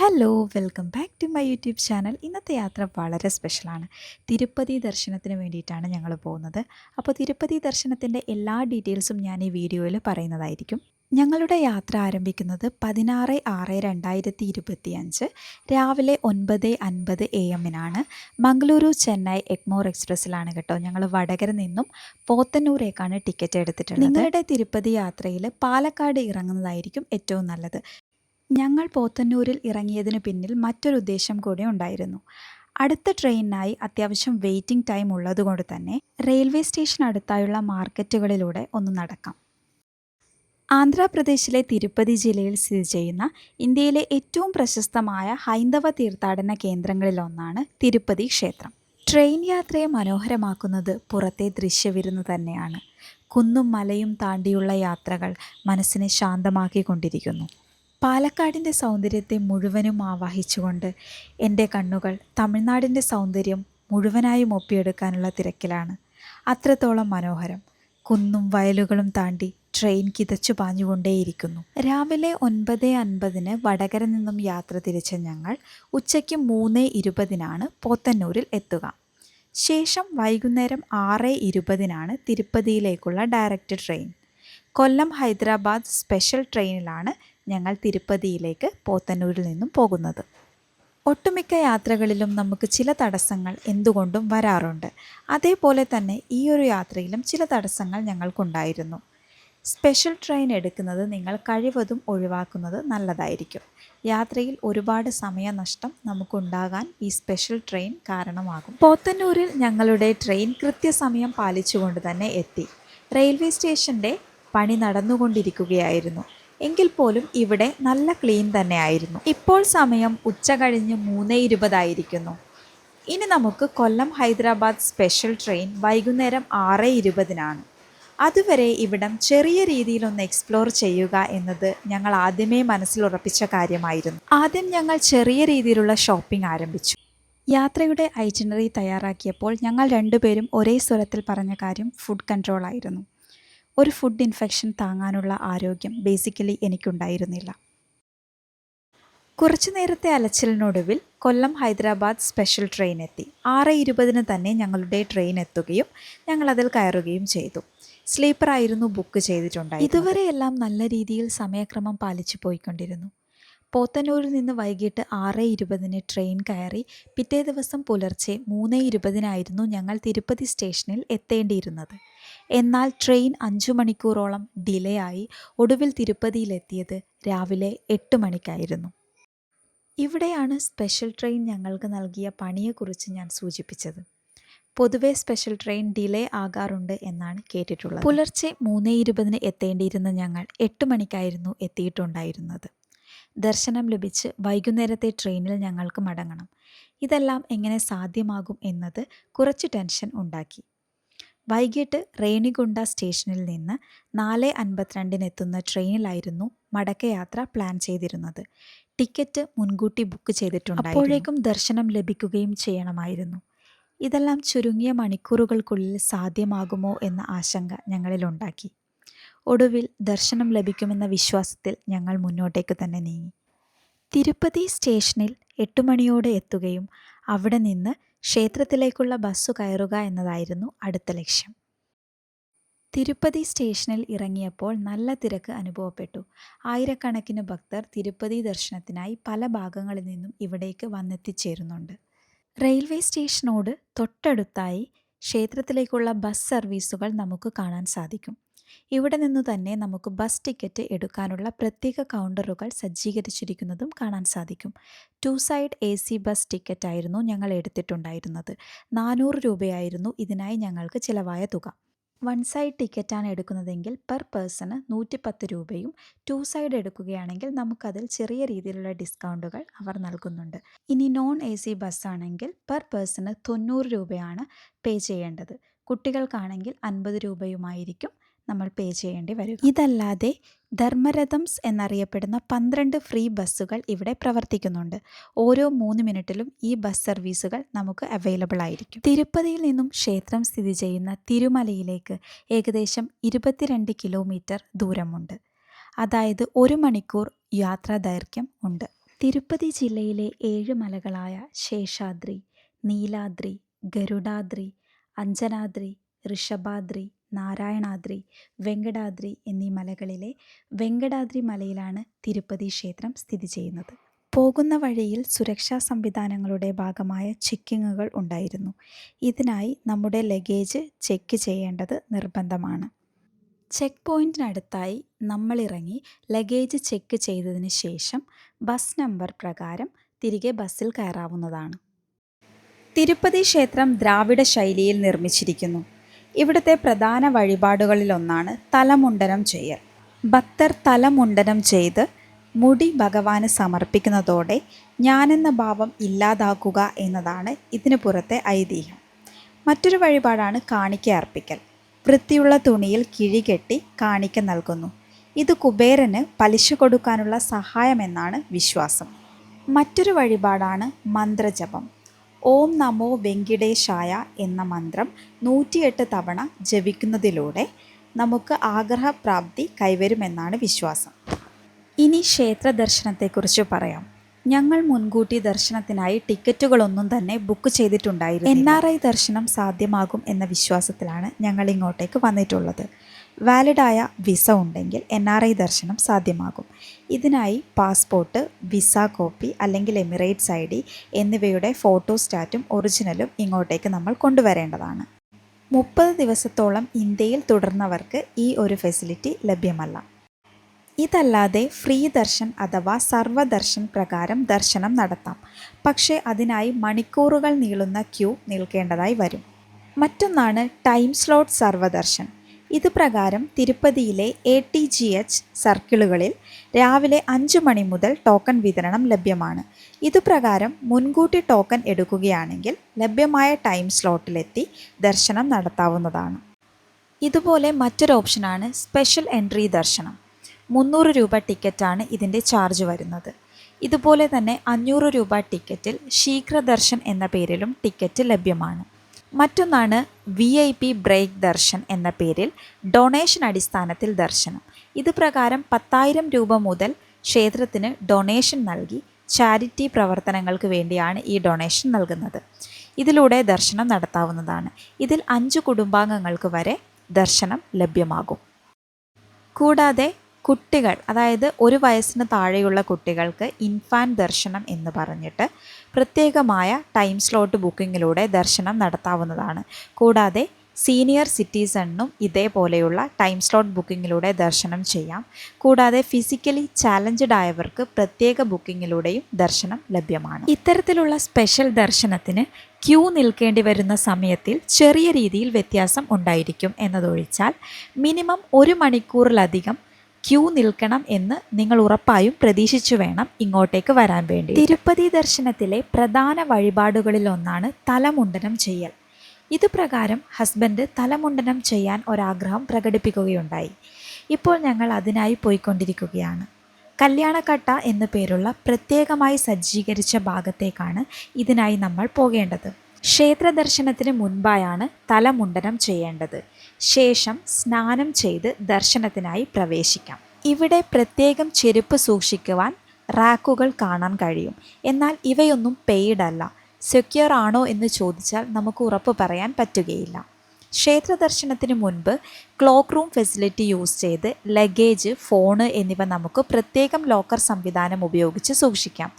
Hello welcome back to my YouTube channel ഇന്നത്തെ യാത്ര വളരെ സ്പെഷ്യലാണ് തിരുപ്പതി ദർശനത്തിന് വേണ്ടിയിട്ടാണ് ഞങ്ങൾ പോകുന്നത്. അപ്പോൾ തിരുപ്പതി ദർശനത്തിന്റെ എല്ലാ ഡീറ്റെയിൽസും ഞാൻ ഈ വീഡിയോയിൽ പറയുന്നതായിരിക്കും. ഞങ്ങളുടെ യാത്ര ആരംഭിക്കുന്നത് പതിനാറ് ആറ് രണ്ടായിരത്തി ഇരുപത്തി അഞ്ച് രാവിലെ ഒൻപത് അൻപത് എ എമ്മിനാണ് മംഗളൂരു ചെന്നൈ എഗ്മോർ എക്സ്പ്രസ്സിലാണ് കേട്ടോ ഞങ്ങൾ വടകര നിന്നും പോത്തന്നൂരേക്കാണ് ടിക്കറ്റ് എടുത്തിട്ടുള്ളത്. നിങ്ങളുടെ തിരുപ്പതി യാത്രയിൽ പാലക്കാട് ഇറങ്ങുന്നതായിരിക്കും ഏറ്റവും നല്ലത്. ഞങ്ങൾ പോത്തന്നൂരിൽ ഇറങ്ങിയതിന് പിന്നിൽ മറ്റൊരു ഉദ്ദേശം കൂടി ഉണ്ടായിരുന്നു. അടുത്ത ട്രെയിനിനായി അത്യാവശ്യം വെയിറ്റിംഗ് ടൈം ഉള്ളതുകൊണ്ട് തന്നെ റെയിൽവേ സ്റ്റേഷൻ അടുത്തായുള്ള മാർക്കറ്റുകളിലൂടെ ഒന്ന് നടക്കാം. ആന്ധ്രാപ്രദേശിലെ തിരുപ്പതി ജില്ലയിൽ സ്ഥിതി ചെയ്യുന്ന ഇന്ത്യയിലെ ഏറ്റവും പ്രശസ്തമായ ഹൈന്ദവ തീർത്ഥാടന കേന്ദ്രങ്ങളിലൊന്നാണ് തിരുപ്പതി ക്ഷേത്രം. ട്രെയിൻ യാത്രയെ മനോഹരമാക്കുന്നത് പുറത്തെ ദൃശ്യവിരുന്ന് തന്നെയാണ്. കുന്നും മലയും താണ്ടിയുള്ള യാത്രകൾ മനസ്സിനെ ശാന്തമാക്കിക്കൊണ്ടിരിക്കുന്നു. പാലക്കാടിന്റെ സൗന്ദര്യത്തെ മുഴുവനും ആവാഹിച്ചുകൊണ്ട് എന്റെ കണ്ണുകൾ തമിഴ്നാടിന്റെ സൗന്ദര്യം മുഴുവനായും ഒപ്പിയെടുക്കാനുള്ള തിരക്കിലാണ്. അത്രത്തോളം മനോഹരം. കുന്നും വയലുകളും താണ്ടി ട്രെയിൻ കിതച്ചു പാഞ്ഞുകൊണ്ടേയിരിക്കുന്നു. രാവിലെ ഒൻപത് അൻപതിന് വടകര നിന്നും യാത്ര തിരിച്ച ഞങ്ങൾ ഉച്ചയ്ക്ക് മൂന്ന് ഇരുപതിനാണ് പോത്തന്നൂരിൽ എത്തുക. ശേഷം വൈകുന്നേരം ആറ് ഇരുപതിനാണ് തിരുപ്പതിയിലേക്കുള്ള direct train. Kollam Hyderabad special ട്രെയിനിലാണ് ഞങ്ങൾ തിരുപ്പതിയിലേക്ക് പോത്തന്നൂരിൽ നിന്നും പോകുന്നത്. ഒട്ടുമിക്ക യാത്രകളിലും നമുക്ക് ചില തടസ്സങ്ങൾ എന്തുകൊണ്ടും വരാറുണ്ട്. അതേപോലെ തന്നെ ഈ ഒരു യാത്രയിലും ചില തടസ്സങ്ങൾ ഞങ്ങൾക്കുണ്ടായിരുന്നു. സ്പെഷ്യൽ ട്രെയിൻ എടുക്കുന്നത് നിങ്ങൾ കഴിവതും ഒഴിവാക്കുന്നത് നല്ലതായിരിക്കും. യാത്രയിൽ ഒരുപാട് സമയനഷ്ടം നമുക്കുണ്ടാകാൻ ഈ സ്പെഷ്യൽ ട്രെയിൻ കാരണമാകും. പോത്തന്നൂരിൽ ഞങ്ങളുടെ ട്രെയിൻ കൃത്യസമയം പാലിച്ചുകൊണ്ട് തന്നെ എത്തി. റെയിൽവേ സ്റ്റേഷന്റെ പണി നടന്നുകൊണ്ടിരിക്കുകയായിരുന്നു. എങ്കിൽ പോലും ഇവിടെ നല്ല ക്ലീൻ തന്നെയായിരുന്നു. ഇപ്പോൾ സമയം ഉച്ച കഴിഞ്ഞ് മൂന്ന് ഇരുപതായിരിക്കുന്നു. ഇനി നമുക്ക് കൊല്ലം ഹൈദരാബാദ് സ്പെഷ്യൽ ട്രെയിൻ വൈകുന്നേരം ആറ് ഇരുപതിനാണ്. അതുവരെ ഇവിടം ചെറിയ രീതിയിലൊന്ന് എക്സ്പ്ലോർ ചെയ്യുക എന്നത് ഞങ്ങൾ ആദ്യമേ മനസ്സിലുറപ്പിച്ച കാര്യമായിരുന്നു. ആദ്യം ഞങ്ങൾ ചെറിയ രീതിയിലുള്ള ഷോപ്പിംഗ് ആരംഭിച്ചു. യാത്രയുടെ ഐറ്റിനറി തയ്യാറാക്കിയപ്പോൾ ഞങ്ങൾ രണ്ടുപേരും ഒരേ സ്വരത്തിൽ പറഞ്ഞ കാര്യം ഫുഡ് കൺട്രോൾ ആയിരുന്നു. ഒരു ഫുഡ് ഇൻഫെക്ഷൻ താങ്ങാനുള്ള ആരോഗ്യം ബേസിക്കലി എനിക്കുണ്ടായിരുന്നില്ല. കുറച്ചു നേരത്തെ അലച്ചിലിനൊടുവിൽ കൊല്ലം ഹൈദരാബാദ് സ്പെഷ്യൽ ട്രെയിൻ എത്തി. ആറ് ഇരുപതിന് തന്നെ ഞങ്ങളുടെ ട്രെയിൻ എത്തുകയും ഞങ്ങൾ അതിൽ കയറുകയും ചെയ്തു. സ്ലീപ്പറായിരുന്നു ബുക്ക് ചെയ്തിട്ടുണ്ടായി ഇതുവരെയെല്ലാം നല്ല രീതിയിൽ സമയക്രമം പാലിച്ചു പോയിക്കൊണ്ടിരുന്നു. പോത്തന്നൂരിൽ നിന്ന് വൈകിട്ട് ആറ് ഇരുപതിന് ട്രെയിൻ കയറി പിറ്റേ ദിവസം പുലർച്ചെ മൂന്ന് ഇരുപതിനായിരുന്നു ഞങ്ങൾ തിരുപ്പതി സ്റ്റേഷനിൽ എത്തേണ്ടിയിരുന്നത്. എന്നാൽ ട്രെയിൻ അഞ്ചു മണിക്കൂറോളം ഡിലേ ആയി ഒടുവിൽ തിരുപ്പതിയിലെത്തിയത് രാവിലെ എട്ട് മണിക്കായിരുന്നു. ഇവിടെയാണ് സ്പെഷ്യൽ ട്രെയിൻ ഞങ്ങൾക്ക് നൽകിയ പണിയെക്കുറിച്ച് ഞാൻ സൂചിപ്പിച്ചത്. പൊതുവെ സ്പെഷ്യൽ ട്രെയിൻ ഡിലേ ആകാറുണ്ട് എന്നാണ് കേട്ടിട്ടുള്ളത്. പുലർച്ചെ മൂന്ന് ഇരുപതിന് എത്തേണ്ടിയിരുന്ന ഞങ്ങൾ എട്ട് മണിക്കായിരുന്നു എത്തിയിട്ടുണ്ടായിരുന്നത്. ദർശനം ലഭിച്ച് വൈകുന്നേരത്തെ ട്രെയിനിൽ ഞങ്ങൾക്ക് മടങ്ങണം. ഇതെല്ലാം എങ്ങനെ സാധ്യമാകും എന്നത് കുറച്ച് ടെൻഷൻ ഉണ്ടാക്കി. വൈകിട്ട് റേണിഗുണ്ട സ്റ്റേഷനിൽ നിന്ന് നാല് അൻപത്തിരണ്ടിനെത്തുന്ന ട്രെയിനിലായിരുന്നു മടക്കയാത്ര പ്ലാൻ ചെയ്തിരുന്നത്. ടിക്കറ്റ് മുൻകൂട്ടി ബുക്ക് ചെയ്തിട്ടുണ്ട് അപ്പോഴേക്കും ദർശനം ലഭിക്കുകയും ചെയ്യണമായിരുന്നു. ഇതെല്ലാം ചുരുങ്ങിയ മണിക്കൂറുകൾക്കുള്ളിൽ സാധ്യമാകുമോ എന്ന ആശങ്ക ഞങ്ങളിലുണ്ടാക്കി. ഒടുവിൽ ദർശനം ലഭിക്കുമെന്ന വിശ്വാസത്തിൽ ഞങ്ങൾ മുന്നോട്ടേക്ക് തന്നെ നീങ്ങി. തിരുപ്പതി സ്റ്റേഷനിൽ എട്ട് മണിയോടെ എത്തുകയും അവിടെ നിന്ന് ക്ഷേത്രത്തിലേക്കുള്ള ബസ് കയറുക എന്നതായിരുന്നു അടുത്ത ലക്ഷ്യം. തിരുപ്പതി സ്റ്റേഷനിൽ ഇറങ്ങിയപ്പോൾ നല്ല തിരക്ക് അനുഭവപ്പെട്ടു. ആയിരക്കണക്കിന് ഭക്തർ തിരുപ്പതി ദർശനത്തിനായി പല ഭാഗങ്ങളിൽ നിന്നും ഇവിടേക്ക് വന്നെത്തിച്ചേരുന്നുണ്ട്. റെയിൽവേ സ്റ്റേഷനോട് തൊട്ടടുത്തായി ക്ഷേത്രത്തിലേക്കുള്ള ബസ് സർവീസുകൾ നമുക്ക് കാണാൻ സാധിക്കും. ഇവിടെ നിന്നു തന്നെ നമുക്ക് ബസ് ടിക്കറ്റ് എടുക്കാനുള്ള പ്രത്യേക കൗണ്ടറുകൾ സജ്ജീകരിച്ചിരിക്കുന്നതും കാണാൻ സാധിക്കും. Two side A C bus ticket ആയിരുന്നു ഞങ്ങൾ എടുത്തിട്ടുണ്ടായിരുന്നത്. നാനൂറ് രൂപയായിരുന്നു ഇതിനായി ഞങ്ങൾക്ക് ചിലവായ തുക. വൺ സൈഡ് ടിക്കറ്റാണ് എടുക്കുന്നതെങ്കിൽ പെർ പേഴ്സണ് നൂറ്റിപ്പത്ത് രൂപയും ടു സൈഡ് എടുക്കുകയാണെങ്കിൽ നമുക്കതിൽ ചെറിയ രീതിയിലുള്ള ഡിസ്കൗണ്ടുകൾ അവർ നൽകുന്നുണ്ട്. ഇനി നോൺ എ സി ബസ്സാണെങ്കിൽ പെർ പേഴ്സണ് തൊണ്ണൂറ് രൂപയാണ് പേ ചെയ്യേണ്ടത്. കുട്ടികൾക്കാണെങ്കിൽ അൻപത് രൂപയുമായിരിക്കും. നമ്മൾ പേ ചെയ്യേണ്ടി വരും. ഇതല്ലാതെ ധർമ്മരഥംസ് എന്നറിയപ്പെടുന്ന പന്ത്രണ്ട് ഫ്രീ ബസ്സുകൾ ഇവിടെ പ്രവർത്തിക്കുന്നുണ്ട്. ഓരോ മൂന്ന് മിനിറ്റിലും ഈ ബസ് സർവീസുകൾ നമുക്ക് അവൈലബിൾ ആയിരിക്കും. തിരുപ്പതിയിൽ നിന്നും ക്ഷേത്രം സ്ഥിതി ചെയ്യുന്ന തിരുമലയിലേക്ക് ഏകദേശം ഇരുപത്തിരണ്ട് കിലോമീറ്റർ ദൂരമുണ്ട്. അതായത് ഒരു മണിക്കൂർ യാത്രാ ദൈർഘ്യം ഉണ്ട്. തിരുപ്പതി ജില്ലയിലെ ഏഴ് മലകളായ ശേഷാദ്രി നീലാദ്രി ഗരുഡാദ്രി അഞ്ജനാദ്രി ഋഷഭാദ്രി നാരായണാദ്രി വെങ്കടാദ്രി എന്നീ മലകളിലെ വെങ്കടാദ്രി മലയിലാണ് തിരുപ്പതി ക്ഷേത്രം സ്ഥിതി ചെയ്യുന്നത്. പോകുന്ന വഴിയിൽ സുരക്ഷാ സംവിധാനങ്ങളുടെ ഭാഗമായ ചെക്കിങ്ങുകൾ ഉണ്ടായിരുന്നു. ഇതിനായി നമ്മുടെ ലഗേജ് ചെക്ക് ചെയ്യേണ്ടത് നിർബന്ധമാണ്. ചെക്ക് പോയിന്റിനടുത്തായി നമ്മളിറങ്ങി ലഗേജ് ചെക്ക് ചെയ്തതിന് ശേഷം ബസ് നമ്പർ പ്രകാരം തിരികെ ബസ്സിൽ കയറാവുന്നതാണ്. തിരുപ്പതി ക്ഷേത്രം ദ്രാവിഡ ശൈലിയിൽ നിർമ്മിച്ചിരിക്കുന്നു. ഇവിടുത്തെ പ്രധാന വഴിപാടുകളിലൊന്നാണ് തലമുണ്ടനം ചെയ്യൽ. ഭക്തർ തലമുണ്ടനം ചെയ്ത് മുടി ഭഗവാന് സമർപ്പിക്കുന്നതോടെ ഞാനെന്ന ഭാവം ഇല്ലാതാക്കുക എന്നതാണ് ഇതിനു പുറത്തെ ഐതിഹ്യം. മറ്റൊരു വഴിപാടാണ് കാണിക്ക അർപ്പിക്കൽ. വൃത്തിയുള്ള തുണിയിൽ കിഴികെട്ടി കാണിക്ക നൽകുന്നു. ഇത് കുബേരന് പലിശ കൊടുക്കാനുള്ള സഹായമെന്നാണ് വിശ്വാസം. മറ്റൊരു വഴിപാടാണ് മന്ത്രജപം. ഓം നമോ വെങ്കിടേശായ എന്ന മന്ത്രം നൂറ്റിയെട്ട് തവണ ജപിക്കുന്നതിലൂടെ നമുക്ക് ആഗ്രഹപ്രാപ്തി കൈവരുമെന്നാണ് വിശ്വാസം. ഇനി ക്ഷേത്ര ദർശനത്തെക്കുറിച്ച് പറയാം. ഞങ്ങൾ മുൻകൂട്ടി ദർശനത്തിനായി ടിക്കറ്റുകളൊന്നും തന്നെ ബുക്ക് ചെയ്തിട്ടുണ്ടായിരുന്നു എൻ ആർ ഐ ദർശനം സാധ്യമാകും എന്ന വിശ്വാസത്തിലാണ് ഞങ്ങൾ ഇങ്ങോട്ടേക്ക് വന്നിട്ടുള്ളത്. വാലിഡായ വിസ ഉണ്ടെങ്കിൽ എൻ ആർ ഐ ദർശനം സാധ്യമാകും. ഇതിനായി പാസ്പോർട്ട് വിസ കോപ്പി അല്ലെങ്കിൽ എമിറേറ്റ്സ് ഐ ഡി എന്നിവയുടെ ഫോട്ടോസ്റ്റാറ്റും ഒറിജിനലും ഇങ്ങോട്ടേക്ക് നമ്മൾ കൊണ്ടുവരേണ്ടതാണ്. മുപ്പത് ദിവസത്തോളം ഇന്ത്യയിൽ തുടർന്നവർക്ക് ഈ ഒരു ഫെസിലിറ്റി ലഭ്യമല്ല. ഇതല്ലാതെ ഫ്രീ ദർശൻ അഥവാ സർവദർശൻ പ്രകാരം ദർശനം നടത്താം. പക്ഷേ അതിനായി മണിക്കൂറുകൾ നീളുന്ന ക്യൂ നിൽക്കേണ്ടതായി വരും. മറ്റൊന്നാണ് ടൈം സ്ലോട്ട് സർവദർശൻ. ഇത് പ്രകാരം തിരുപ്പതിയിലെ എ ടി ജി എച്ച് സർക്കിളുകളിൽ രാവിലെ അഞ്ച് മണി മുതൽ ടോക്കൺ വിതരണം ലഭ്യമാണ്. ഇതുപ്രകാരം മുൻകൂട്ടി ടോക്കൺ എടുക്കുകയാണെങ്കിൽ ലഭ്യമായ ടൈം സ്ലോട്ടിലെത്തി ദർശനം നടത്താവുന്നതാണ്. ഇതുപോലെ മറ്റൊരു ഓപ്ഷനാണ് സ്പെഷ്യൽ എൻട്രി ദർശനം. മുന്നൂറ് രൂപ ടിക്കറ്റാണ് ഇതിന്റെ ചാർജ് വരുന്നത്. ഇതുപോലെ തന്നെ അഞ്ഞൂറ് രൂപ ടിക്കറ്റിൽ ശീഘ്രദർശൻ എന്ന പേരിലും ടിക്കറ്റ് ലഭ്യമാണ്. മറ്റൊന്നാണ് V I P break darshan എന്ന പേരിൽ ഡൊണേഷൻ അടിസ്ഥാനത്തിൽ ദർശനം. ഇത് പ്രകാരം പത്തായിരം രൂപ മുതൽ ക്ഷേത്രത്തിന് ഡൊണേഷൻ നൽകി ചാരിറ്റി പ്രവർത്തനങ്ങൾക്ക് വേണ്ടിയാണ് ഈ ഡൊണേഷൻ നൽകുന്നത്. ഇതിലൂടെ ദർശനം നടത്താവുന്നതാണ്. ഇതിൽ അഞ്ച് കുടുംബാംഗങ്ങൾക്ക് വരെ ദർശനം ലഭ്യമാകും. കൂടാതെ കുട്ടികൾ അതായത് ഒരു വയസ്സിന് താഴെയുള്ള കുട്ടികൾക്ക് ഇൻഫാൻ ദർശനം എന്ന് പറഞ്ഞിട്ട് പ്രത്യേകമായ ടൈം സ്ലോട്ട് ബുക്കിങ്ങിലൂടെ ദർശനം നടത്താവുന്നതാണ്. കൂടാതെ സീനിയർ സിറ്റിസണിനും ഇതേപോലെയുള്ള ടൈം സ്ലോട്ട് ബുക്കിങ്ങിലൂടെ ദർശനം ചെയ്യാം. കൂടാതെ ഫിസിക്കലി ചാലഞ്ച്ഡ് ആയവർക്ക് പ്രത്യേക ബുക്കിങ്ങിലൂടെയും ദർശനം ലഭ്യമാണ്. ഇത്തരത്തിലുള്ള സ്പെഷ്യൽ ദർശനത്തിന് ക്യൂ നിൽക്കേണ്ടി വരുന്ന സമയത്തിൽ ചെറിയ രീതിയിൽ വ്യത്യാസം ഉണ്ടായിരിക്കും എന്നതൊഴിച്ചാൽ മിനിമം ഒരു മണിക്കൂറിലധികം ക്യൂ നിൽക്കണം എന്ന് നിങ്ങൾ ഉറപ്പായും പ്രതീക്ഷിച്ചു വേണം ഇങ്ങോട്ടേക്ക് വരാൻ വേണ്ടി. തിരുപ്പതി ദർശനത്തിലെ പ്രധാന വഴിപാടുകളിൽ ഒന്നാണ് തലമുണ്ടനം ചെയ്യൽ. ഇതുപ്രകാരം ഹസ്ബൻഡ് തലമുണ്ടനം ചെയ്യാൻ ഒരാഗ്രഹം പ്രകടിപ്പിക്കുകയുണ്ടായി. ഇപ്പോൾ ഞങ്ങൾ അതിനായി പോയിക്കൊണ്ടിരിക്കുകയാണ്. കല്യാണക്കട്ട എന്നു പേരുള്ള പ്രത്യേകമായി സജ്ജീകരിച്ച ഭാഗത്തേക്കാണ് ഇതിനായി നമ്മൾ പോകേണ്ടത്. ക്ഷേത്ര ദർശനത്തിന് മുൻപായാണ് തലമുണ്ടനം ചെയ്യേണ്ടത്. ശേഷം സ്നാനം ചെയ്ത് ദർശനത്തിനായി പ്രവേശിക്കാം. ഇവിടെ പ്രത്യേകം ചെരുപ്പ് സൂക്ഷിക്കുവാൻ റാക്കുകൾ കാണാൻ കഴിയും. എന്നാൽ ഇവയൊന്നും പെയ്ഡ് അല്ല. സെക്യൂർ ആണോ എന്ന് ചോദിച്ചാൽ നമുക്ക് ഉറപ്പ് പറയാൻ പറ്റുകയില്ല. ക്ഷേത്ര ദർശനത്തിന് മുൻപ് ക്ലോക്ക് റൂം ഫെസിലിറ്റി യൂസ് ചെയ്ത് ലഗേജ് ഫോണ് എന്നിവ നമുക്ക് പ്രത്യേകം ലോക്കർ സംവിധാനം ഉപയോഗിച്ച് സൂക്ഷിക്കാം.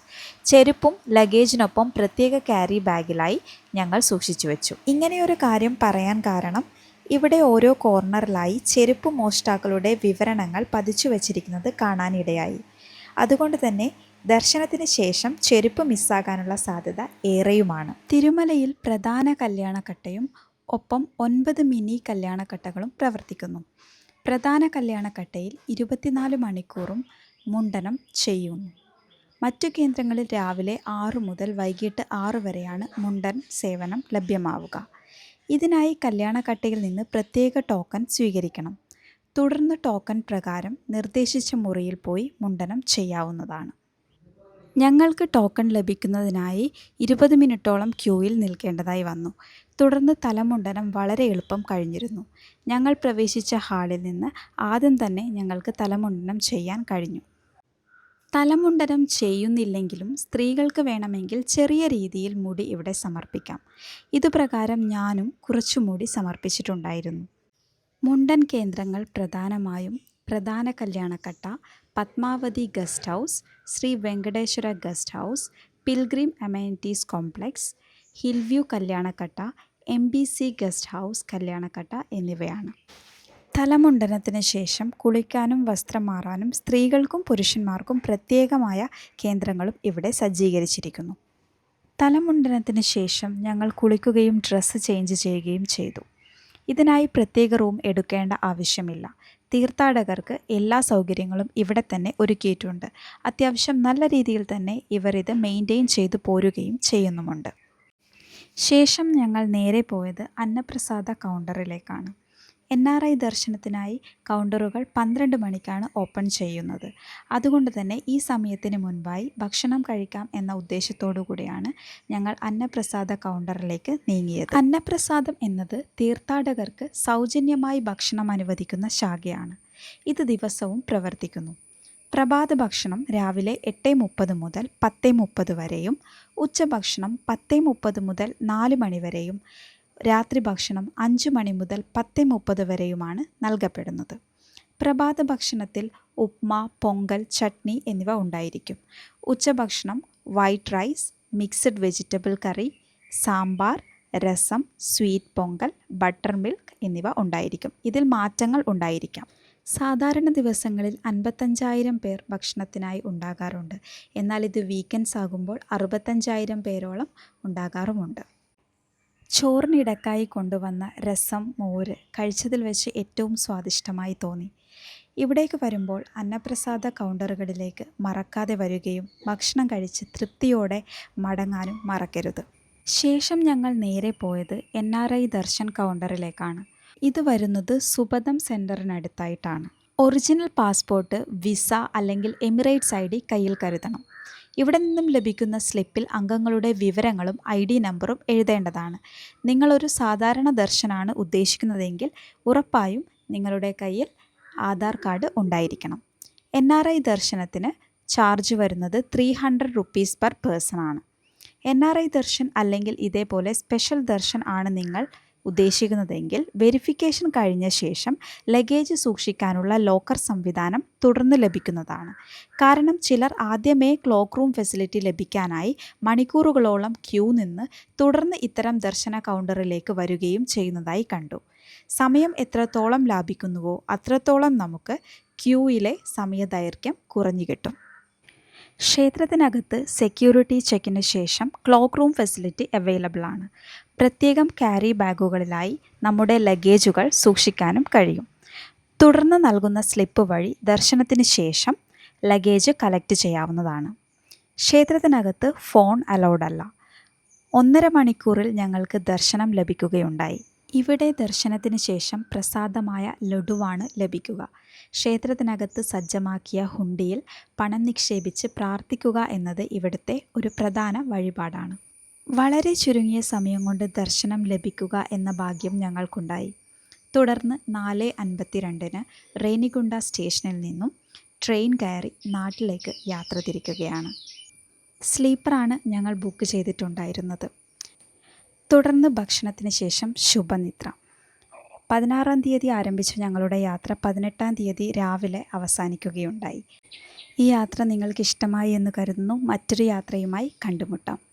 ചെരുപ്പും ലഗേജിനൊപ്പം പ്രത്യേക ക്യാരി ബാഗിലായി ഞങ്ങൾ സൂക്ഷിച്ചു വെച്ചു. ഇങ്ങനെയൊരു കാര്യം പറയാൻ കാരണം ഇവിടെ ഓരോ കോർണറിലായി ചെരുപ്പ് മോഷ്ടാക്കളുടെ വിവരണങ്ങൾ പതിച്ചു വച്ചിരിക്കുന്നത് കാണാനിടയായി. അതുകൊണ്ട് തന്നെ ദർശനത്തിന് ശേഷം ചെരുപ്പ് മിസ്സാകാനുള്ള സാധ്യത ഏറെയുമാണ്. തിരുമലയിൽ പ്രധാന കല്യാണക്കട്ടയും ഒപ്പം ഒൻപത് മിനി കല്യാണക്കട്ടകളും പ്രവർത്തിക്കുന്നു. പ്രധാന കല്യാണക്കട്ടയിൽ ഇരുപത്തിനാല് മണിക്കൂറും മുണ്ടനം ചെയ്യുന്നു. മറ്റു കേന്ദ്രങ്ങളിൽ രാവിലെ ആറു മുതൽ വൈകിട്ട് ആറ് വരെയാണ് മുണ്ടൻ സേവനം ലഭ്യമാവുക. ഇതിനായി കല്യാണ കട്ടയിൽ നിന്ന് പ്രത്യേക ടോക്കൺ സ്വീകരിക്കണം. തുടർന്ന് ടോക്കൺ പ്രകാരം നിർദ്ദേശിച്ച മുറിയിൽ പോയി മുണ്ടനം ചെയ്യാവുന്നതാണ്. ഞങ്ങൾക്ക് ടോക്കൺ ലഭിക്കുന്നതിനായി ഇരുപത് മിനിറ്റോളം ക്യൂവിൽ നിൽക്കേണ്ടതായി വന്നു. തുടർന്ന് തലമുണ്ടനം വളരെ എളുപ്പം കഴിഞ്ഞിരുന്നു. ഞങ്ങൾ പ്രവേശിച്ച ഹാളിൽ നിന്ന് ആദ്യം തന്നെ ഞങ്ങൾക്ക് തലമുണ്ടനം ചെയ്യാൻ കഴിഞ്ഞു. തലമുണ്ടനം ചെയ്യുന്നില്ലെങ്കിലും സ്ത്രീകൾക്ക് വേണമെങ്കിൽ ചെറിയ രീതിയിൽ മുടി ഇവിടെ സമർപ്പിക്കാം. ഇതുപ്രകാരം ഞാനും കുറച്ചു മുടി സമർപ്പിച്ചിട്ടുണ്ടായിരുന്നു. മുണ്ടൻ കേന്ദ്രങ്ങൾ പ്രധാനമായും പ്രധാന Kalyanakatta Padmavathi guest house Sri Venkateswara guest house pilgrim amenities complex hill view Kalyanakatta M B C guest house Kalyanakatta എന്നിവയാണ്. തലമുണ്ടനത്തിന് ശേഷം കുളിക്കാനും വസ്ത്രം മാറാനും സ്ത്രീകൾക്കും പുരുഷന്മാർക്കും പ്രത്യേകമായ കേന്ദ്രങ്ങളും ഇവിടെ സജ്ജീകരിച്ചിരിക്കുന്നു. തലമുണ്ടനത്തിന് ശേഷം ഞങ്ങൾ കുളിക്കുകയും ഡ്രസ്സ് ചേഞ്ച് ചെയ്യുകയും ചെയ്തു. ഇതിനായി പ്രത്യേക റൂം എടുക്കേണ്ട ആവശ്യമില്ല. തീർത്ഥാടകർക്ക് എല്ലാ സൗകര്യങ്ങളും ഇവിടെ തന്നെ ഒരുക്കിയിട്ടുണ്ട്. അത്യാവശ്യം നല്ല രീതിയിൽ തന്നെ ഇവർ മെയിന്റെയിൻ ചെയ്തു പോരുകയും ചെയ്യുന്നുമുണ്ട്. ശേഷം ഞങ്ങൾ നേരെ പോയത് അന്നപ്രസാദ കൗണ്ടറിലേക്കാണ്. എൻ ആർ ഐ ദർശനത്തിനായി കൗണ്ടറുകൾ പന്ത്രണ്ട് മണിക്കാണ് ഓപ്പൺ ചെയ്യുന്നത്. അതുകൊണ്ട് തന്നെ ഈ സമയത്തിന് മുൻപായി ഭക്ഷണം കഴിക്കാം എന്ന ഉദ്ദേശത്തോടു കൂടിയാണ് ഞങ്ങൾ അന്നപ്രസാദ കൗണ്ടറിലേക്ക് നീങ്ങിയത്. അന്നപ്രസാദം എന്നത് തീർത്ഥാടകർക്ക് സൗജന്യമായി ഭക്ഷണം അനുവദിക്കുന്ന ശാഖയാണ്. ഇത് ദിവസവും പ്രവർത്തിക്കുന്നു. പ്രഭാത ഭക്ഷണം രാവിലെ എട്ട് മുപ്പത് മുതൽ പത്ത് മുപ്പത് വരെയും ഉച്ചഭക്ഷണം പത്ത് മുപ്പത് മുതൽ നാല് മണി വരെയും രാത്രി ഭക്ഷണം അഞ്ച് മണി മുതൽ പത്ത് മുപ്പത് വരെയുമാണ് നൽകപ്പെടുന്നത്. പ്രഭാത ഭക്ഷണത്തിൽ ഉപ്മ പൊങ്കൽ ചട്നി എന്നിവ ഉണ്ടായിരിക്കും. ഉച്ചഭക്ഷണം white rice mixed vegetable curry sambar rasam sweet pongal butter milk എന്നിവ ഉണ്ടായിരിക്കും. ഇതിൽ മാറ്റങ്ങൾ ഉണ്ടായിരിക്കാം. സാധാരണ ദിവസങ്ങളിൽ അൻപത്തഞ്ചായിരം പേർ ഭക്ഷണത്തിനായി ഉണ്ടാകാറുണ്ട്. എന്നാൽ ഇത് വീക്കെൻഡ്സ് ആകുമ്പോൾ അറുപത്തഞ്ചായിരം പേരോളം ഉണ്ടാകാറുമുണ്ട്. ചോറിനിടക്കായി കൊണ്ടുവന്ന രസം മോര് കഴിച്ചതിൽ വെച്ച് ഏറ്റവും സ്വാദിഷ്ടമായി തോന്നി. ഇവിടേക്ക് വരുമ്പോൾ അന്നപ്രസാദ കൗണ്ടറുകളിലേക്ക് മറക്കാതെ വരികയും ഭക്ഷണം കഴിച്ച് തൃപ്തിയോടെ മടങ്ങാനും മറക്കരുത്. ശേഷം ഞങ്ങൾ നേരെ പോയത് എൻ ആർ ഐ ദർശൻ കൗണ്ടറിലേക്കാണ്. ഇത് വരുന്നത് സുബദം സെന്ററിനടുത്തായിട്ടാണ് ഒറിജിനൽ പാസ്പോർട്ട് വിസ അല്ലെങ്കിൽ എമിറേറ്റ്സ് ഐ ഡി കയ്യിൽ കരുതണം. ഇവിടെ നിന്നും ലഭിക്കുന്ന സ്ലിപ്പിൽ അംഗങ്ങളുടെ വിവരങ്ങളും ഐ ഡി നമ്പറും എഴുതേണ്ടതാണ്. നിങ്ങളൊരു സാധാരണ ദർശനാണ് ഉദ്ദേശിക്കുന്നതെങ്കിൽ ഉറപ്പായും നിങ്ങളുടെ കയ്യിൽ ആധാർ കാർഡ് ഉണ്ടായിരിക്കണം. എൻ ആർ ഐ ദർശനത്തിന് ചാർജ് വരുന്നത് three hundred rupees per person ആണ്. എൻ ആർ ഐ ദർശൻ അല്ലെങ്കിൽ ഇതേപോലെ സ്പെഷ്യൽ ദർശൻ ആണ് നിങ്ങൾ ഉദ്ദേശിക്കുന്നതെങ്കിൽ വെരിഫിക്കേഷൻ കഴിഞ്ഞ ശേഷം ലഗേജ് സൂക്ഷിക്കാനുള്ള ലോക്കർ സംവിധാനം തുടർന്ന് ലഭിക്കുന്നതാണ്. കാരണം ചിലർ ആദ്യമേ ക്ലോക്ക് റൂം ഫെസിലിറ്റി ലഭിക്കാനായി മണിക്കൂറുകളോളം ക്യൂ നിന്ന് തുടർന്ന് ഇത്തരം ദർശന കൗണ്ടറിലേക്ക് വരികയും ചെയ്യുന്നതായി കണ്ടു. സമയം എത്രത്തോളം ലാഭിക്കുന്നുവോ അത്രത്തോളം നമുക്ക് ക്യൂയിലെ സമയദൈർഘ്യം കുറഞ്ഞു കിട്ടും. ക്ഷേത്രത്തിനകത്ത് സെക്യൂരിറ്റി ചെക്കിന് ശേഷം ക്ലോക്ക് റൂം ഫെസിലിറ്റി അവൈലബിൾ ആണ്. പ്രത്യേകം ക്യാരി ബാഗുകളിലായി നമ്മുടെ ലഗേജുകൾ സൂക്ഷിക്കാനും കഴിയും. തുടർന്ന് നൽകുന്ന സ്ലിപ്പ് വഴി ദർശനത്തിന് ശേഷം ലഗേജ് കളക്ട് ചെയ്യാവുന്നതാണ്. ക്ഷേത്രത്തിനകത്ത് ഫോൺ അലൗഡ് അല്ല. ഒന്നര മണിക്കൂറിൽ ഞങ്ങൾക്ക് ദർശനം ലഭിക്കുകയുണ്ടായി. ഇവിടെ ദർശനത്തിന് ശേഷം പ്രസാദമായ ലഡുവാണ് ലഭിക്കുക. ക്ഷേത്രത്തിനകത്ത് സജ്ജമാക്കിയ ഹുണ്ടിയിൽ പണം നിക്ഷേപിച്ച് പ്രാർത്ഥിക്കുക എന്നത് ഇവിടുത്തെ ഒരു പ്രധാന വഴിപാടാണ്. വളരെ ചുരുങ്ങിയ സമയം കൊണ്ട് ദർശനം ലഭിക്കുക എന്ന ഭാഗ്യം ഞങ്ങൾക്കുണ്ടായി. തുടർന്ന് നാല് അൻപത്തിരണ്ടിന് റേനിഗുണ്ട സ്റ്റേഷനിൽ നിന്നും ട്രെയിൻ കയറി നാട്ടിലേക്ക് യാത്ര തിരിക്കുകയാണ്. സ്ലീപ്പറാണ് ഞങ്ങൾ ബുക്ക് ചെയ്തിട്ടുണ്ടായിരുന്നത്. തുടർന്ന് ഭക്ഷണത്തിന് ശേഷം ശുഭനിദ്ര. പതിനാറാം തീയതി ആരംഭിച്ച ഞങ്ങളുടെ യാത്ര. പതിനെട്ടാം തീയതി രാവിലെ അവസാനിക്കുകയുണ്ടായി. ഈ യാത്ര നിങ്ങൾക്ക് ഇഷ്ടമായി എന്ന് കരുതുന്നു. മറ്റൊരു യാത്രയുമായി കണ്ടുമുട്ടാം.